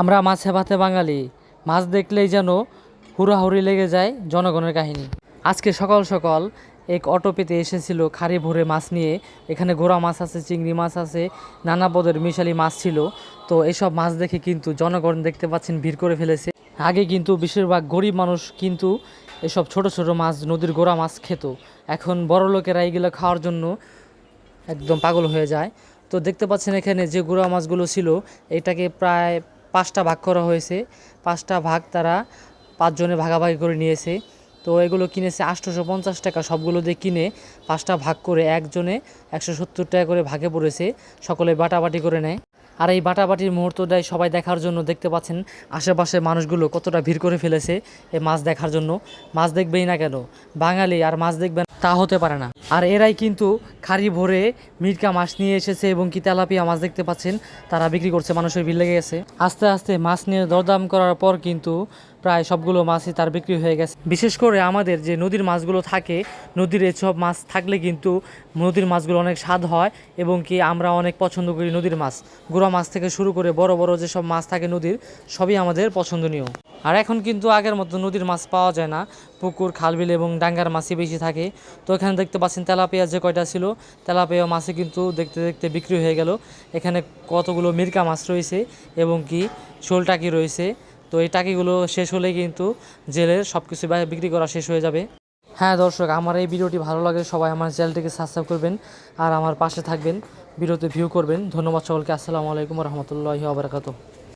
আমরা মাছে ভাতে বাঙালি, মাছ দেখলেই যেন হুড়াহুড়ি লেগে যায় জনগণের কাহিনী। আজকে সকাল সকাল এক অটো পেতে এসেছিল খাড়ি ভরে মাছ নিয়ে। এখানে গোড়া মাছ আছে, চিংড়ি মাছ আছে, নানা পদের মিশালি মাছ ছিল। তো এসব মাছ দেখে কিন্তু জনগণ দেখতে পাচ্ছেন, ভিড় করে ফেলেছে। আগে কিন্তু বেশিরভাগ গরিব মানুষ কিন্তু এসব ছোট ছোট মাছ, নদীর গোড়া মাছ খেত। এখন বড় লোকেরা এইগুলো খাওয়ার জন্য একদম পাগল হয়ে যায়। তো দেখতে পাচ্ছেন এখানে যে গুঁড়া মাছগুলো ছিল, এটাকে প্রায় পাঁচটা ভাগ করা হয়েছে। পাঁচটা ভাগ তারা পাঁচজনে ভাগাভাগি করে নিয়েছে। তো এগুলো কিনেছে আটশোশো পঞ্চাশ টাকা। সবগুলো দিয়ে কিনে পাঁচটা ভাগ করে একজনে একশো সত্তর টাকা করে ভাগে পড়েছে। সকলে বাটাবাটি করে নেয়। আর এই বাটাবাটির মুহূর্তটাই সবাই দেখার জন্য দেখতে পাচ্ছেন আশেপাশে মানুষগুলো কতটা ভিড় করে ফেলেছে এই মাছ দেখার জন্য। মাছ দেখবেই না কেন? বাঙালি আর মাছ দেখবেন তা হতে পারে না। আর এরাই কিন্তু খাড়ি ভরে মিটকা মাছ নিয়ে এসেছে এবং কি তেলাপিয়া মাছ দেখতে পাচ্ছেন, তারা বিক্রি করছে, মানুষের ভিড় লেগে গেছে। আস্তে আস্তে মাছ নিয়ে দরদাম করার পর কিন্তু প্রায় সবগুলো মাছই তার বিক্রি হয়ে গেছে। বিশেষ করে আমাদের যে নদীর মাছগুলো থাকে, নদীর এসব মাছ থাকলে কিন্তু নদীর মাছগুলো অনেক স্বাদ হয় এবং কি আমরা অনেক পছন্দ করি নদীর মাছ। গুঁড়া মাছ থেকে শুরু করে বড় বড় যেসব মাছ থাকে নদীর, সবই আমাদের পছন্দনীয়। আর এখন কিন্তু আগের মতো নদীর মাছ পাওয়া যায় না। পুকুর, খালবিল এবং ডাঙ্গার মাছই বেশি থাকে। তো এখানে দেখতে পাচ্ছেন তেলাপিয়া যে কয়টা ছিল, তেলাপিয়া মাছে কিন্তু দেখতে দেখতে বিক্রি হয়ে গেল। এখানে কতগুলো মিরকা মাছ রয়েছে এবং কি শোল টাকি রয়েছে। তো এই টাকিগুলো শেষ হলে কিন্তু জেলের সব কিছু বিক্রি করা শেষ হয়ে যাবে। হ্যাঁ দর্শক, আমার এই ভিডিওটি ভালো লাগে সবাই আমার চ্যানেলটিকে সাবস্ক্রাইব করবেন আর আমার পাশে থাকবেন, ভিডিওতে ভিউ করবেন। ধন্যবাদ সকলকে, আসসালামু আলাইকুম রহমতুল্লাহি আবরাকাতু